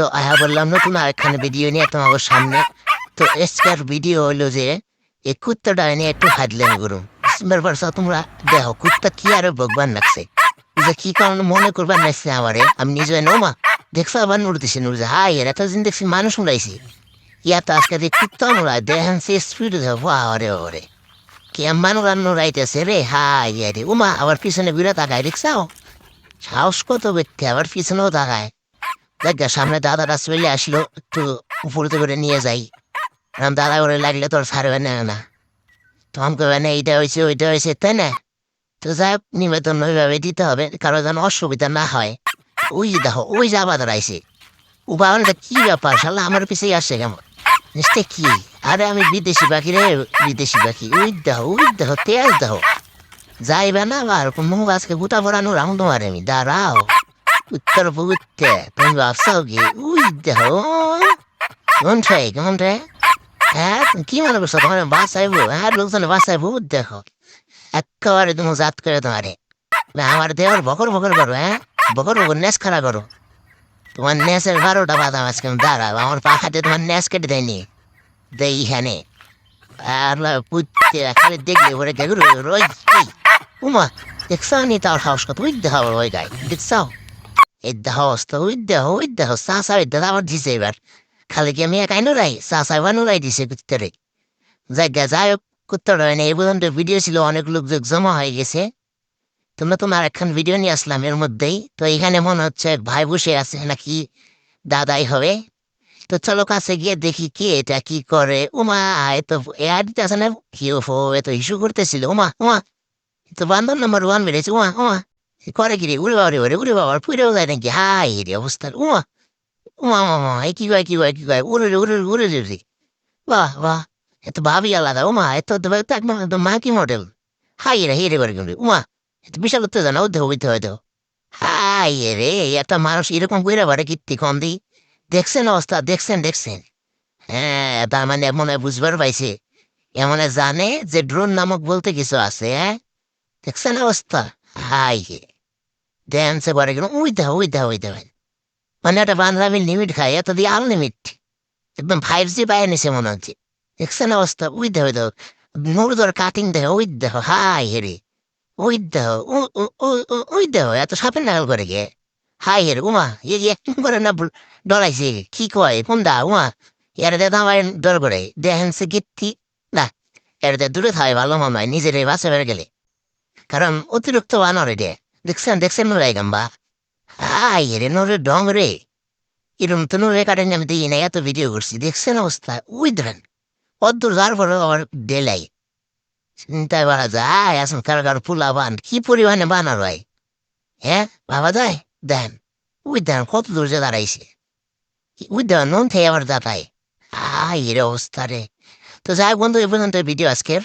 তো আয়া বললাম নতুন আরেকখানে ভিডিও নিয়ে তোমার সামনে। তো এসকার ভিডিও হলো যে, এই কুত্তাটা এনে একটু হাডলেন গুরু ব্যাপার তোমরা দেখো, কুত্তা কি আর ভগবান লাগছে যে কি কারণে মনে করবার নাইছে আমারে? আমি নিজে নমা দেখছ আবার নুর দিছে নুর হাই এর এতদিন দেখছি মানুষ উড়াইছি। ইয়া তো আজকে দিয়ে কুত্তা উড়ায় দেখেন সে স্পিড ওরে ওরে কেমন রান্নো রাইতেছে রে? হাই রে। উমা আবার পিছনে বিরাট তাকায় রিক্সাও সাহস কত ব্যক্তি আবার পিছনেও তাকায়। দেখ সামনে দাদারা চলে আসলো, একটু উপরতে করে নিয়ে যাই। আম দাদা করে লাগলে তোর ছাড়বে না না। তো আমাকে না এইটা হয়েছে, ওইটা হয়েছে, তাই না? তো যাই নিবেদন ওইভাবে দিতে হবে, কারও যেন অসুবিধা না হয়। ওই দেখো, ওই যে আবার দাঁড়াইছে। উপায়নটা কি ব্যাপার? শালা, আমার পিছিয়ে আসছে কেমন? নিশ্চয় কি? আরে আমি বিদেশি পাখি রে, বিদেশি পাখি। ওই দেখো ওই দেখো, তেজ দেখো। যাইবে না আবার মুখ আজকে গুতা পড়ানোর আমি তোমার আমি, দাঁড়াও। উত্তর পুত্তে তুমি ভাবছ কি উই দেখো কোনটা কোনটা হ্যাঁ কি মনে করছ তোমার বাস বাসাইব হ্যাঁ লোকজন বাস বাসাইব দেখো একেবারে তুমি জাত করে তোমারে আমার দেওয়ার বকর বকর করো হ্যাঁ বকর বকর নেস খারাপ করো তোমার নেসের বারোটা বাদাম আজকে দাঁড়াও আমার পাখাতে তোমার নেস কেটে দেয়নি দেই এখানে আর পুত্তে খালি দেখলে ওরে গেগুরু রোজ উমা দেখছ নি তার সাহস কত দেখাও ওই গাই দেখছ এই দেহ অবস্থা ওই দেহ ওই দেহ চাষা ওই দেহ আমার দিছে এবার খালি কি আমি একাই নুরাই চাষা এবার নুরাই দিছে কুত্তরে জায়গা যাই হোক কুত্তর হয় না, এই পর্যন্ত ভিডিও ছিল, অনেক লোক যোগ জমা হয়ে গেছে। তোমরা তোমার একখান ভিডিও নিয়ে আসলাম এর মধ্যেই। তো এখানে মনে হচ্ছে ভাই বসে আছে নাকি দাদাই হবে। তো চলো কাছে গিয়ে দেখি কি এটা, কি করে। উমা এত এয়ার দিতে আছে না? কি ওফো এত ইস্যু করতেছিল। উমা উমা তো বান্ধব নাম্বার ওয়ান বেড়েছে। উমা উমা। করে কি রে উড়ে বাবা রে ওরে উড়ে বাবার পুরেও যায় নাকি হাই রে অবস্থা উমা উমা উমা এই কি কয় কি কয় কি কয় উড়ে উড়ে উড়ে রে রে বাহ বাহ এত ভাবি আলাদা উমা এত তো তো একদম একদম মডেল হাই রে হিরে করে কিন্তু উমা এত বিশাল উত্তেজনা উদ্ধে হইতে হয়তো হাই রে একটা মানুষ এরকম করে পারে কীর্তি কম দি দেখছেন অবস্থা দেখছেন দেখছেন হ্যাঁ তার মানে মনে বুঝবার পাইছে এমন জানে যে ড্রোন নামক বলতে কিছু আছে হ্যাঁ দেখছেন অবস্থা হাই হে গেল, উই দেহ উই দেহ উই দেহ মানে একটা বান্ধবী লিমিট খায়, এত দিয়ে আনলিমিট একদম ফাইভ জি পায় নিছে মনে হচ্ছে। দেখছেন অবস্থা? উই দেহ দেহ মুরদর কাটিং দেহ উই দেহ হাই হেরে ওই দেহ উ- উ- উ- উ- ওই দেহ এত সাপের নাগাল করে গে হাই হেরে উমা, এ একটু করে না বল- ডরাইছে। কি কয়? কোন দা উমা, এর দে আমার ডর করে। দেখেন সে গিট্টি। না, এর দে দূরে থাকে ভালো হয়। নিজের বাসে বেড়ে গেলে। কারণ অতিরিক্ত বানরে দে দেখছেন দেখছেন নুরাই গাম্বা আই রে নরে ডং রে এরম তো নুরে কাটেন আমি দিই না এত ভিডিও করছি দেখছেন অবস্থা উই ধরেন অদ্দূর যার পরে আবার ডেলাই চিন্তায় বাড়া যায় আসুন কারও কারও পুলা বান কি পরিমাণে বানার হয় হ্যাঁ বাবা যায় দেন উই দেন কত দূর যে দাঁড়াইছে উই দেন নুন থেকে আবার দাঁড়ায় আই এর অবস্থা রে তো যাই বন্ধু এই পর্যন্ত ভিডিও আজকের